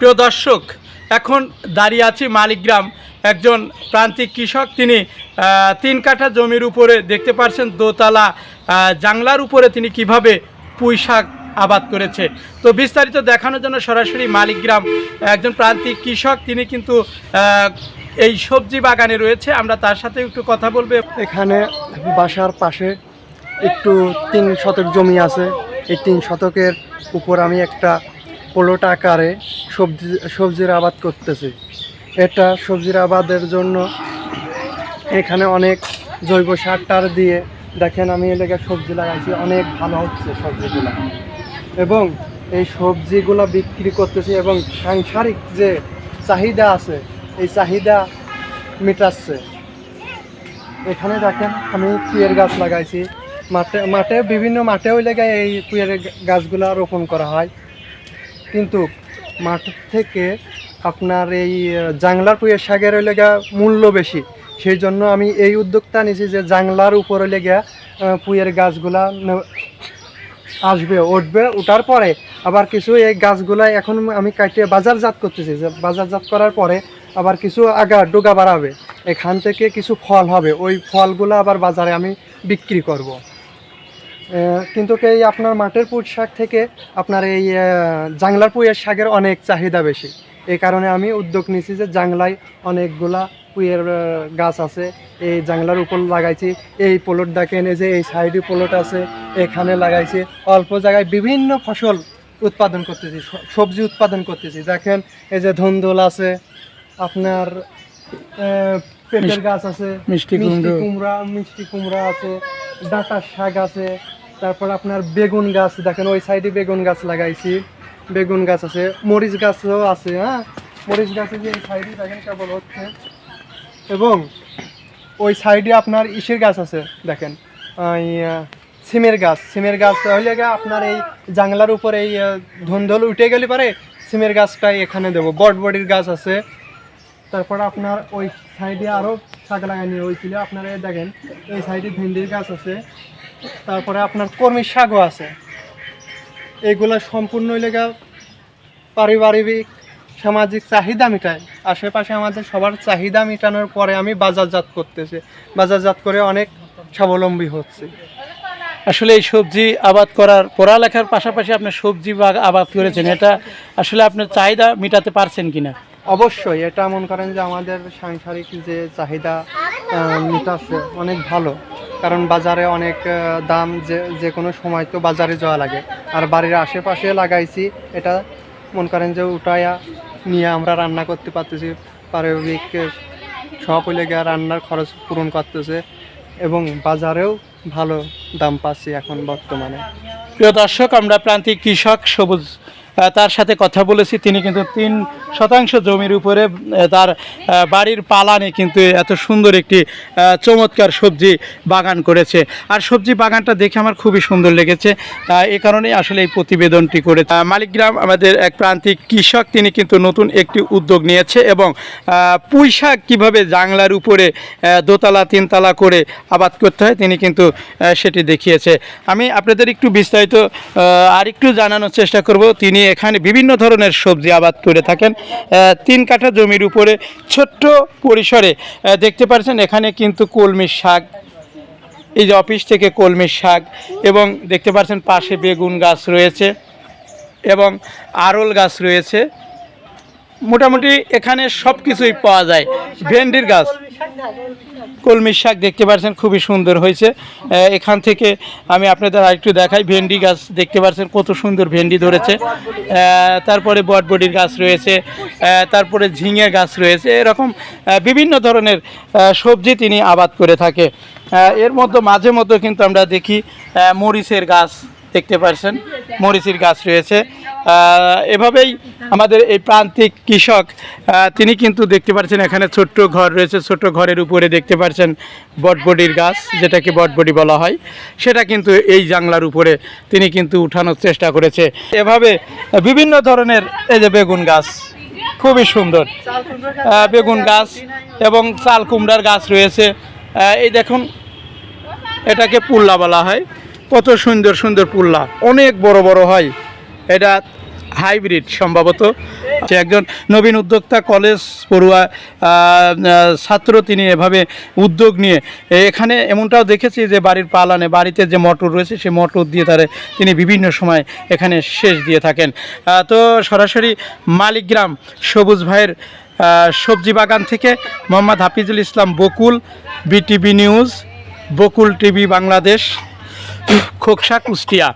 প্রিয় দর্শক, এখন দাঁড়িয়ে আছি মালিকগ্রাম। একজন প্রান্তিক কৃষক, তিনি তিন কাঠা জমির উপরে দেখতে পাচ্ছেন দোতলা জাংলার উপরে তিনি কীভাবে পুঁই শাক আবাদ করেছে। তো বিস্তারিত দেখানোর জন্য সরাসরি মালিকগ্রাম। একজন প্রান্তিক কৃষক, তিনি কিন্তু এই সবজি বাগানে রয়েছে। আমরা তার সাথে একটু কথা বলব। এখানে বাসার পাশে একটু তিন শতক জমি আছে। এই তিন শতকের উপর আমি একটা পোলোট আকারে সবজি, সবজির আবাদ করতেছি। এটা সবজির আবাদের জন্য এখানে অনেক জৈব সার টার দিয়ে দেখেন আমি এলাকা সবজি লাগাইছি, অনেক ভালো হচ্ছে সবজিগুলা। এবং এই সবজিগুলো বিক্রি করতেছি এবং সাংসারিক যে চাহিদা আছে, এই চাহিদা মেটাচ্ছে। এখানে দেখেন আমি কুয়ের গাছ লাগাইছি। মাঠে মাঠে বিভিন্ন মাঠেও লেগে এই কুয়ের গাছগুলো রোপণ করা হয়। কিন্তু মাঠ থেকে আপনার এই জাংলার কুয়ের শাকের লেগে মূল্য বেশি। সেই জন্য আমি এই উদ্যোগটা নিয়েছি যে জাংলার উপরে লেগে পুয়ের গাছগুলা আসবে, উঠবে ওঠার পরে আবার কিছু এই গাছগুলা এখন আমি কাটিয়ে বাজারজাত করতেছি। যে বাজারজাত করার পরে আবার কিছু আগা ডোগা বাড়াবে। এখান থেকে কিছু ফল হবে। ওই ফলগুলো আবার বাজারে আমি বিক্রি করব। কিন্তু এই আপনার মাঠের পুঁই শাক থেকে আপনার এই জাংলার পুঁইয়ের শাকের অনেক চাহিদা বেশি। এই কারণে আমি উদ্যোগ নিয়েছি যে জাংলায় অনেকগুলা পুঁইয়ের গাছ আছে। এই জাংলার উপর লাগাইছি। এই পোলট দেখেন এই যে এই সাইডে পোলট আছে এখানে লাগাইছি। অল্প জায়গায় বিভিন্ন ফসল উৎপাদন করতেছি সবজি উৎপাদন করতেছি। দেখেন এই যে ধুন্দুল আছে আপনার পেঁপের গাছ আছে মিষ্টি। কুমড়া মিষ্টি কুমড়া আছে ডাঁটার শাক আছে তারপর আপনার বেগুন গাছ, দেখেন ওই সাইডে বেগুন গাছ লাগাইছি। বেগুন গাছ আছে, মরিচ গাছও আছে হ্যাঁ? মরিচ গাছে যে এই সাইডে দেখেন কেবল হচ্ছে। এবং ওই সাইডে আপনার ইসের গাছ আছে, দেখেন। সিমের গাছ। সিমের গাছ হলে আপনার এই জাংলার উপর এই ধুন্দল উঠে গেলে পারে, সিমের গাছটাই এখানে দেবো। বটবডির গাছ আছে। তারপর আপনার ওই সাইডে আরও শাক লাগানি হয়েছিল। আপনারা দেখেন, এই সাইডে ভেন্ডির গাছ আছে। তারপরে আপনার কর্মীর শাকও আছে। এগুলো সম্পূর্ণ লেগা পারিবারিক সামাজিক চাহিদা মেটায়। আশেপাশে আমাদের সবার চাহিদা মেটানোর পরে আমি বাজারজাত করতেছি। বাজারজাত করে অনেক স্বাবলম্বী হচ্ছে। আসলে এই সবজি আবাদ করার পড়ালেখার পাশাপাশি আপনি সবজি বা আবাদ করেছেন এটা আসলে আপনার চাহিদা মেটাতে পারছেন কিনা? অবশ্যই এটা মনে করেন যে আমাদের সাংসারিক যে চাহিদা আহ, মেটাচ্ছে অনেক ভালো। কারণ বাজারে অনেক দাম যে যে কোনো সময় তো বাজারে যাওয়া লাগে। আর বাড়ির আশেপাশে লাগাইছি, এটা মন করেন যে উঠায়া নিয়ে আমরা রান্না করতে পারতেছি, পারিবারিক হইলে গিয়ে রান্নার খরচ পূরণ করতেছে এবং বাজারেও ভালো দাম পাচ্ছি এখন বর্তমানে। প্রিয় দর্শক, আমরা প্রান্তিক কৃষক সবুজ তার সাথে কথা বলেছি। তিনি কিন্তু তিন শতাংশ জমির উপরে তার বাড়ির পালানে কিন্তু এত সুন্দর একটি চমৎকার সবজি বাগান করেছে। আর সবজি বাগানটা দেখে আমার খুবই সুন্দর লেগেছে। এ কারণেই আসলে এই প্রতিবেদনটি করে মালিকগ্রাম আমাদের এক প্রান্তিক কৃষক তিনি কিন্তু নতুন একটি উদ্যোগ নিয়েছে এবং আহ, পুঁই শাক কীভাবে জাংলার উপরে দোতলা তিনতলা করে আবাদ করতে হয় তিনি কিন্তু সেটি দেখিয়েছে। আমি আপনাদের একটু বিস্তারিত আর একটু জানানোর চেষ্টা করব। তিনি এখানে বিভিন্ন ধরনের সবজি আবাদ করে থাকেন। তিন কাঠা জমির উপরে ছোট্ট পরিসরে দেখতে পাচ্ছেন এখানে কিন্তু কলমির শাক, এই যে অফিস থেকে কলমির শাক এবং দেখতে পাচ্ছেন পাশে বেগুন গাছ রয়েছে এবং আরল গাছ রয়েছে। মোটামুটি এখানে সব কিছুই পাওয়া যায়, ভেন্ডির গাছ। কলমির শাক দেখতে পাচ্ছেন খুবই সুন্দর হয়েছে। এখান থেকে আমি আপনাদের আরেকটু দেখাই, ভেন্ডি গাছ দেখতে পাচ্ছেন কত সুন্দর ভেন্ডি ধরেছে। তারপরে বটবডির গাছ রয়েছে তারপরে ঝিঙে গাছ রয়েছে, এরকম বিভিন্ন ধরনের সবজি তিনি আবাদ করে থাকে। এর মধ্যে মাঝে মধ্যে কিন্তু আমরা দেখি মরিচের গাছ দেখতে পাচ্ছেন মরিচের গাছ রয়েছে। এভাবেই আমাদের এই প্রান্তিক কৃষক তিনি কিন্তু দেখতে পাচ্ছেন এখানে ছোট্ট ঘর রয়েছে, ছোট্ট ঘরের উপরে দেখতে পাচ্ছেন বটবডির গাছ, যেটাকে বটবডি বলা হয়। সেটা কিন্তু এই জাংলার উপরে তিনি কিন্তু উঠানোর চেষ্টা করেছে। এভাবে বিভিন্ন ধরনের এই যে বেগুন গাছ, খুবই সুন্দর। বেগুন গাছ এবং চাল কুমড়ার গাছ রয়েছে। এই দেখুন, এটাকে পুল্লা বলা হয়। কত সুন্দর সুন্দর পুল্লা, অনেক বড় বড় হয়। এটা হাইব্রিড সম্ভবত যে একজন নবীন উদ্যোক্তা কলেজ পড়ুয়া ছাত্র তিনি এভাবে উদ্যোগ নিয়ে, এখানে এমনটাও দেখেছি যে বাড়ির পালানে বাড়িতে যে মটর রয়েছে সেই মটর দিয়ে তারা তিনি বিভিন্ন সময় এখানে শেষ দিয়ে থাকেন। তো সরাসরি মালিকগ্রাম সবুজ ভাইয়ের সবজি বাগান থেকে Mohammad Hafizul Islam Bakul, BTV news, Bakul TV Bangladesh, Khoksa Kushtia.